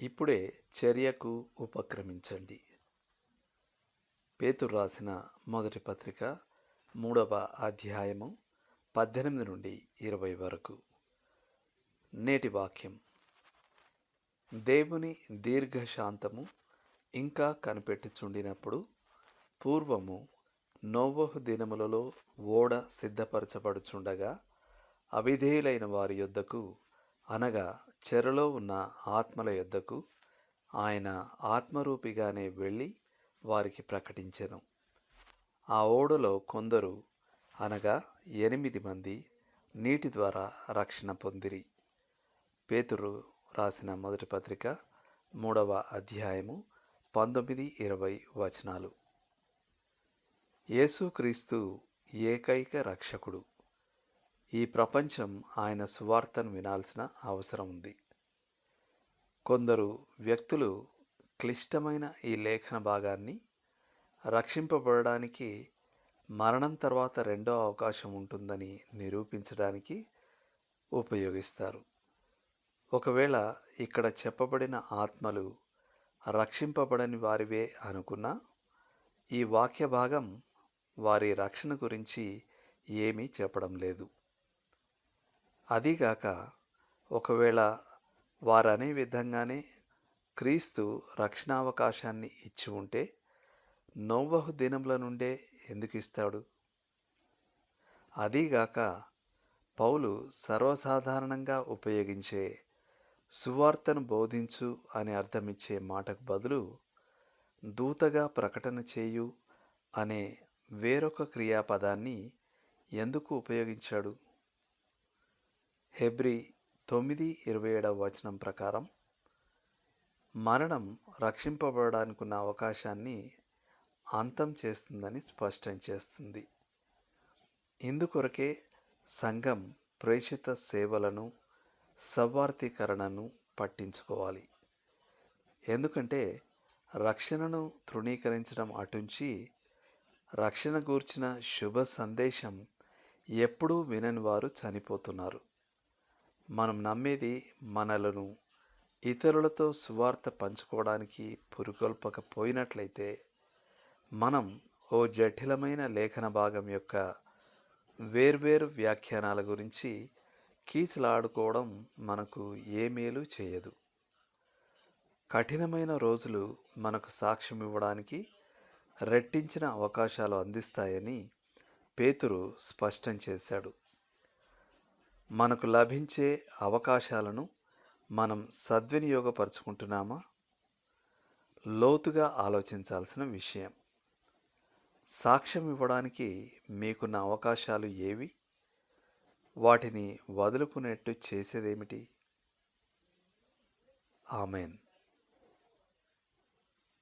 ఇప్పుడే చర్యకు ఉపక్రమించండి. పేతురు రాసిన మొదటి పత్రిక మూడవ అధ్యాయము పద్దెనిమిది నుండి ఇరవై వరకు. నేటి వాక్యం. దేవుని దీర్ఘశాంతము ఇంకా కనిపెట్టుచుండినప్పుడు పూర్వము నోవహు దినములలో ఓడ సిద్ధపరచబడుచుండగా అవిధేయులైన వారి యొద్దకు అనగా చెరలో ఉన్న ఆత్మల యొద్దకు ఆయన ఆత్మరూపిగానే వెళ్ళి వారికి ప్రకటించెను. ఆ ఓడలో కొందరు అనగా ఎనిమిది మంది నీటి ద్వారా రక్షణ పొందిరి. పేతురు రాసిన మొదటి పత్రిక మూడవ అధ్యాయము పంతొమ్మిది ఇరవై వచనాలు. యేసుక్రీస్తు ఏకైక రక్షకుడు. ఈ ప్రపంచం ఆయన సువార్తను వినాల్సిన అవసరం ఉంది. కొందరు వ్యక్తులు క్లిష్టమైన ఈ లేఖన భాగాన్ని రక్షింపబడడానికి మరణం తర్వాత రెండో అవకాశం ఉంటుందని నిరూపించడానికి ఉపయోగిస్తారు. ఒకవేళ ఇక్కడ చెప్పబడిన ఆత్మలు రక్షింపబడని వారివే అనుకున్నా ఈ వాక్య భాగం వారి రక్షణ గురించి ఏమీ చెప్పడం లేదు. అదీగాక ఒకవేళ వారనే విధంగానే క్రీస్తు రక్షణావకాశాన్ని ఇచ్చి ఉంటే నోవహు దినముల నుండే ఎందుకు ఇస్తాడు? అదీగాక పౌలు సర్వసాధారణంగా ఉపయోగించే సువార్తను బోధించు అని అర్థమిచ్చే మాటకు బదులు దూతగా ప్రకటన చేయు అనే వేరొక క్రియాపదాన్ని ఎందుకు ఉపయోగించాడు? హెబ్రి తొమ్మిది ఇరవై ఏడవ వచనం ప్రకారం మరణం రక్షింపబడడానికి ఉన్న అవకాశాన్ని అంతం చేస్తుందని స్పష్టం చేస్తుంది. ఇందుకొరకే సంఘం ప్రేషిత సేవలను సవార్థీకరణను పట్టించుకోవాలి. ఎందుకంటే రక్షణను తృణీకరించడం అటుంచి రక్షణ గూర్చిన శుభ సందేశం ఎప్పుడూ వినని వారు చనిపోతున్నారు. మనం నమ్మేది మనలను ఇతరులతో సువార్త పంచుకోవడానికి పురుకొల్పకపోయినట్లయితే మనం ఓ జటిలమైన లేఖన భాగం యొక్క వేర్వేరు వ్యాఖ్యానాల గురించి కీచులాడుకోవడం మనకు ఏ మేలు చేయదు. కఠినమైన రోజులు మనకు సాక్ష్యం ఇవ్వడానికి రెట్టించిన అవకాశాలు అందిస్తాయని పేతురు స్పష్టం చేశాడు. మనకు లభించే అవకాశాలను మనం సద్వినియోగపరుచుకుంటున్నామా? లోతుగా ఆలోచించాల్సిన విషయం. సాక్ష్యం ఇవ్వడానికి మీకున్న అవకాశాలు ఏవి? వాటిని వదులుకునేట్టు చేసేదేమిటి? ఆమెన్.